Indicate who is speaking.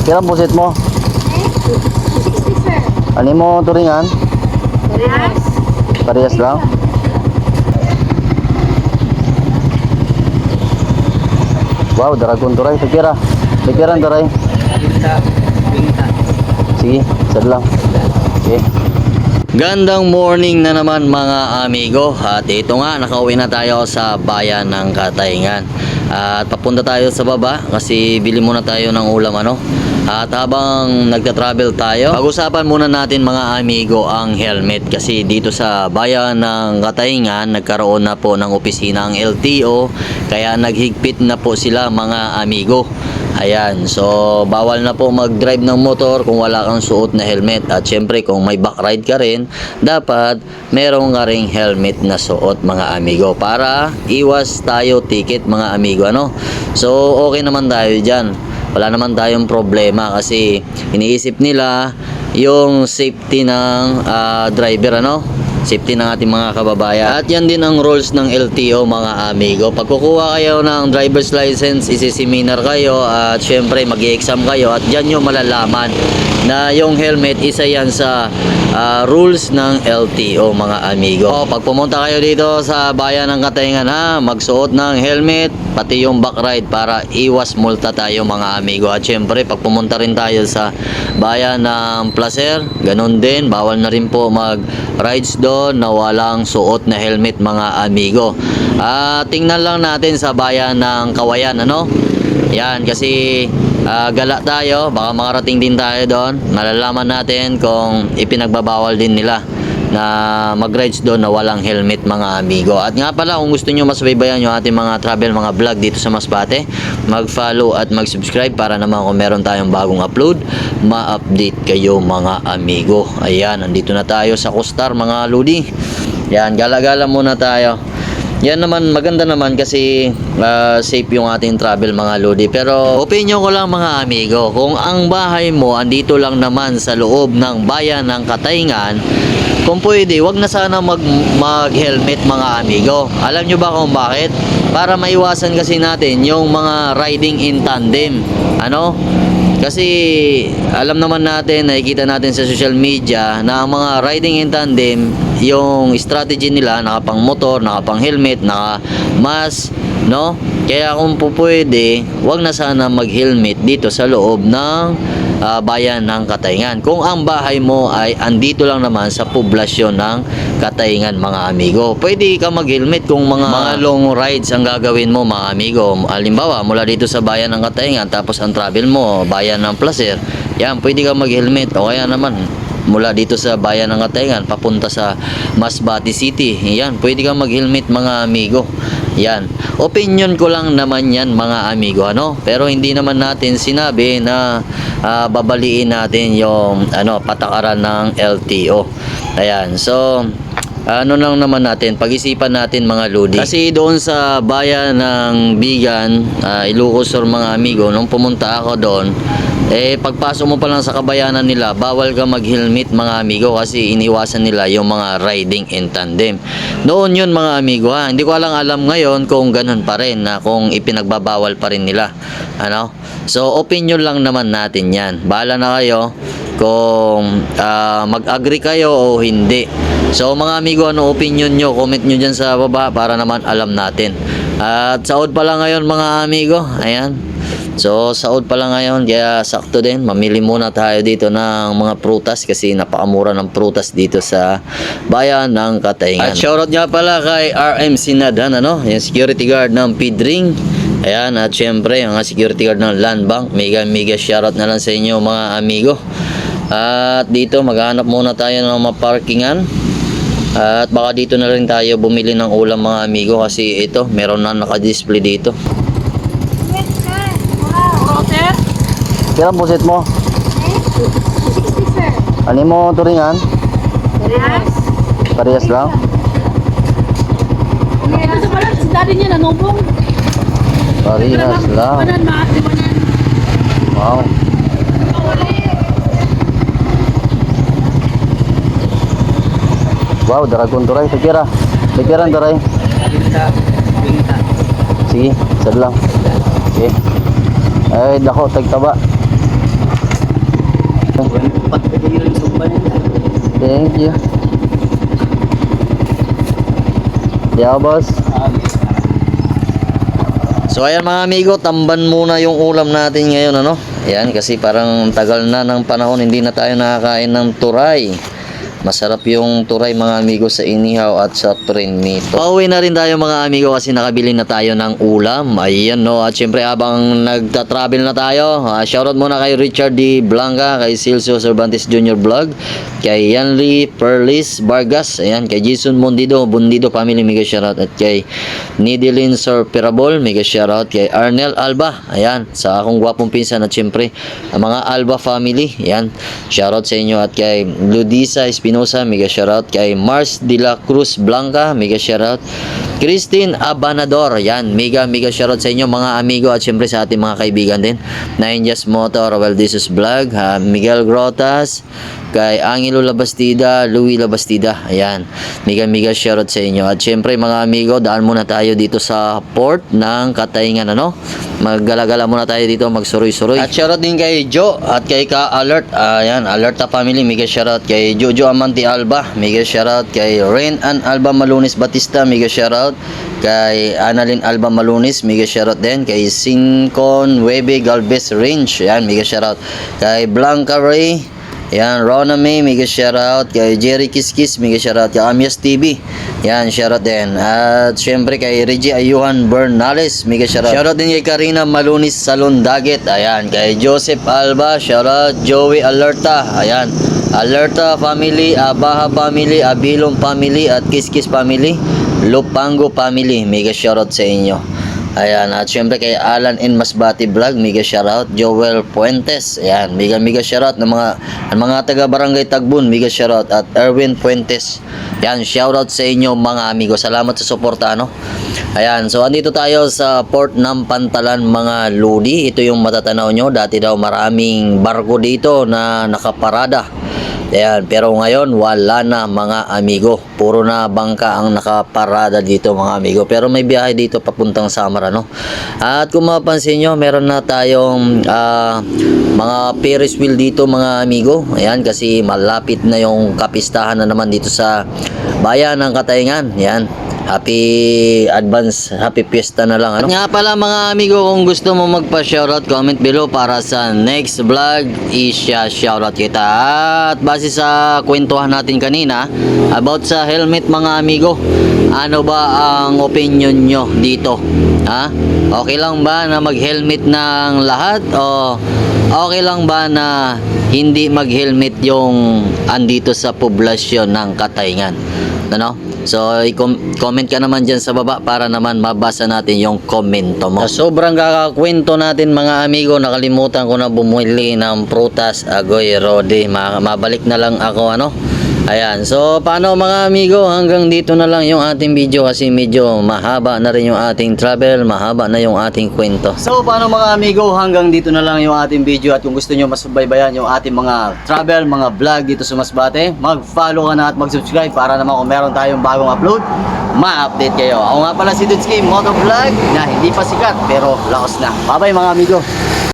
Speaker 1: Kailan pusit mo?
Speaker 2: 60 sir.
Speaker 1: Ano mo turingan?
Speaker 2: Parehas.
Speaker 1: Parehas lang? Wow, daragon turay. Tagkira ang turay. Sige, sad lang. Okay. Gandang morning na naman mga amigo At ito nga, nakauwi na tayo sa bayan ng Katayngan At papunta tayo sa baba Kasi bili muna tayo ng ulam ano At habang nagta-travel tayo Pag-usapan muna natin mga amigo ang helmet. Kasi dito sa bayan ng Katayngan Nagkaroon na po ng opisina ang LTO Kaya naghigpit na po sila mga amigo. Ayan, so bawal na po mag-drive ng motor kung wala kang suot na helmet. At syempre kung may back ride ka rin, dapat meron ka ring helmet na suot mga amigo. Para iwas tayo ticket mga amigo ano. So okay naman tayo diyan. Wala naman tayong problema kasi iniisip nila yung safety ng ah, driver ano safety ng ating mga kababayan. At yan din ang rules ng LTO mga amigo. Pag kukuha kayo ng driver's license, isiseminar kayo at syempre mag exam kayo at dyan nyo malalaman na yung helmet isa yan sa ah, rules ng LTO mga amigo. O, pag pumunta kayo dito sa bayan ng Katayngan ha, magsuot ng helmet pati yung back ride para iwas multa tayo mga amigo. At syempre pag pumunta rin tayo sa bayan ng Placer, ganun din, bawal na rin po mag rides doon na walang suot na helmet mga amigo. Ah, tingnan lang natin sa bayan ng Kawayan ano. Yan kasi ah, gala tayo, baka makarating din tayo doon. Malalaman natin kung ipinagbabawal din nila na mag-rides doon na walang helmet mga amigo. At nga pala kung gusto nyo masubaybayan yung ating mga travel mga vlog dito sa Masbate, mag-follow at mag-subscribe para naman kung meron tayong bagong upload, ma-update kayo mga amigo. Ayan, nandito na tayo sa Costar mga ludi. Yan, gala-gala muna tayo. Yan naman, maganda naman kasi ah, safe yung ating travel mga lodi. Pero opinion ko lang mga amigo, kung ang bahay mo andito lang naman sa loob ng bayan ng Katayngan, kung pwede, wag na sana mag, mag-helmet mga amigo. Alam nyo ba kung bakit? Para maiwasan kasi natin yung mga riding in tandem. Ano? Kasi alam naman natin, nakikita natin sa social media na ang mga riding in tandem, yung strategy nila, nakapang motor, nakapang helmet, naka mask, no? Kaya kung po pwede, wag na sana mag-helmet dito sa loob ng ah, bayan ng Katayngan. Kung ang bahay mo ay andito lang naman sa poblasyon ng Katayngan mga amigo. Pwede ka mag-helmet kung mga, mga long rides ang gagawin mo mga amigo. Halimbawa, mula dito sa bayan ng Katayngan tapos ang travel mo, bayan ng Placer. Yan, pwede ka mag-helmet o kaya naman mula dito sa bayan ng Katayngan papunta sa Masbate City. Yan, pwede kang mag-helmet mga amigo. Yan. Opinion ko lang naman yan mga amigo ano. Pero hindi naman natin sinabi na ah, babaliin natin yung ano patakaran ng LTO. Ayan. So ano lang naman natin, pag-isipan natin mga lodi. Kasi doon sa bayan ng Bigan, uh, Ilocos Sur mga amigo, nung pumunta ako doon, eh pagpasok mo pa lang sa kabayanan nila, bawal ka mag-helmet mga amigo kasi iniwasan nila yung mga riding in tandem. Noon yun mga amigo ha, hindi ko lang alam ngayon kung ganun pa rin na kung ipinagbabawal pa rin nila. Ano? So opinion lang naman natin yan. Bahala na kayo kung ah, mag-agree kayo o hindi. So mga amigo, ano opinion nyo? Comment nyo dyan sa baba para naman alam natin. At saod pa lang ngayon mga amigo. Ayan. So saod pa lang ngayon kaya sakto din. Mamili muna tayo dito ng mga prutas kasi napakamura ng prutas dito sa bayan ng Katayngan. At shoutout nga pala kay RM Sinadan, ano? Yung security guard ng Pidring. Ayan, at syempre, ang security guard ng Land Bank. Mega mega shoutout na lang sa inyo mga amigo. At dito maghanap muna tayo ng mga parkingan. At baka dito na rin tayo bumili ng ulam mga amigo kasi ito, meron na naka-display dito.
Speaker 2: Wow.
Speaker 1: Kailan pusit mo?
Speaker 2: 60 sir.
Speaker 1: Ano mo turingan?
Speaker 2: Parehas.
Speaker 1: Parehas lang?
Speaker 2: Ito pala, si daddy niya nanubong.
Speaker 1: Parehas lang.
Speaker 2: Manan,
Speaker 1: Wow. Wow, daragon turay. Tagkira. Tagkira ang turay. Sige, sad lang. Okay. Ay, dako, tagtaba. Thank you. Yeah, boss. So ayan mga amigo, tamban muna yung ulam natin ngayon ano. Ayan kasi parang tagal na ng panahon hindi na tayo nakakain ng turay. Masarap yung turay mga amigo sa inihaw at sa prinito. Pauwi na rin tayo mga amigo kasi nakabili na tayo ng ulam. Ayan no. At syempre habang nagta-travel na tayo, ah, shoutout muna kay Richard D. Blanca, kay Silso Cervantes Jr. Vlog, kay Yanli Perlis Vargas, ayan, kay Jason Mondido, Bundido Family, mega shoutout. At kay Nidilin Sir Pirabol, mega shoutout. Kay Arnel Alba, ayan, sa akong gwapong pinsan at syempre, mga Alba family, ayan, shoutout sa inyo. At kay Ludisa Espinosa, mega shoutout. Kay Mars de la Cruz Blanca, mega shoutout. Christine Abanador, yan, mega mega shoutout sa inyo mga amigo at syempre sa ating mga kaibigan din. Nine Just Motor, Well This is Vlog, ha, Miguel Grotas, kay Angelo Labastida, Louis Labastida, ayan. Mega mega shoutout sa inyo. At syempre mga amigo, daan muna tayo dito sa port ng Katayngan, ano? Maggalagala muna tayo dito, magsuroy-suroy. At shoutout din kay Joe at kay Ka Alert, ayan, Alerta Family, mega shoutout kay Jojo Amante Alba, mega shoutout kay Rain and Alba Malunis Batista, mega shoutout kay Annalyn Alba Malunis, mega shoutout din kay Sincon Webe Galvez Range, ayan, mega shoutout kay Blanca Ray, yan, Rona May, mega shoutout. Kay Jerry Kiskis, mega shoutout. Kay Amias TV, yan, shoutout din. At syempre kay Reggie Ayuhan Bernales, mega shoutout. Shoutout din kay Karina Malunis Salon Daget, ayan. Kay Joseph Alba, shoutout. Joey Alerta, ayan. Alerta family, Abaha family, Abilong family, at Kiskis family. Lupango family, mega shoutout sa inyo. Ayan, at syempre kay Alan N. Masbati Vlog, mega shoutout. Joel Puentes, ayan, mega mega shoutout ng mga ang mga taga Barangay Tagbun, mega shoutout. At Erwin Puentes, ayan, shoutout sa inyo mga amigo. Salamat sa suporta, ano. Ayan, so andito tayo sa port ng Pantalan mga Lodi. Ito yung matatanaw nyo. Dati daw maraming barko dito na nakaparada. Ayan, pero ngayon wala na mga amigo. Puro na bangka ang nakaparada dito mga amigo. Pero may biyahe dito papuntang Samar ano. At kung mapapansin nyo, meron na tayong ah, mga Ferris wheel dito mga amigo. Ayan, kasi malapit na yung kapistahan na naman dito sa bayan ng Katayngan. Ayan. Happy advance, happy fiesta na lang. Ano? At nga pala mga amigo, kung gusto mo magpa-shoutout, comment below para sa next vlog, isya shoutout kita. At base sa kwentuhan natin kanina, about sa helmet mga amigo, ano ba ang opinion nyo dito? Ha? Okay lang ba na mag-helmet ng lahat? O okay lang ba na hindi mag-helmet yung andito sa poblasyon ng Katayngan? Ano? So, i-comment ka naman dyan sa baba para naman mabasa natin yung komento mo. Sa sobrang kakakwento natin mga amigo, nakalimutan ko na bumili ng prutas, agoy, rode. Ma- mabalik na lang ako, ano? Ayan, so paano mga amigo, hanggang dito na lang yung ating video kasi medyo mahaba na rin yung ating travel, mahaba na yung ating kwento. So paano mga amigo, hanggang dito na lang yung ating video at kung gusto nyo masubaybayan yung ating mga travel, mga vlog dito sa Masbate, mag-follow ka na at mag-subscribe para naman kung meron tayong bagong upload, ma-update kayo. Ako nga pala si Dudski, Motovlog na hindi pa sikat pero laos na. Bye bye mga amigo!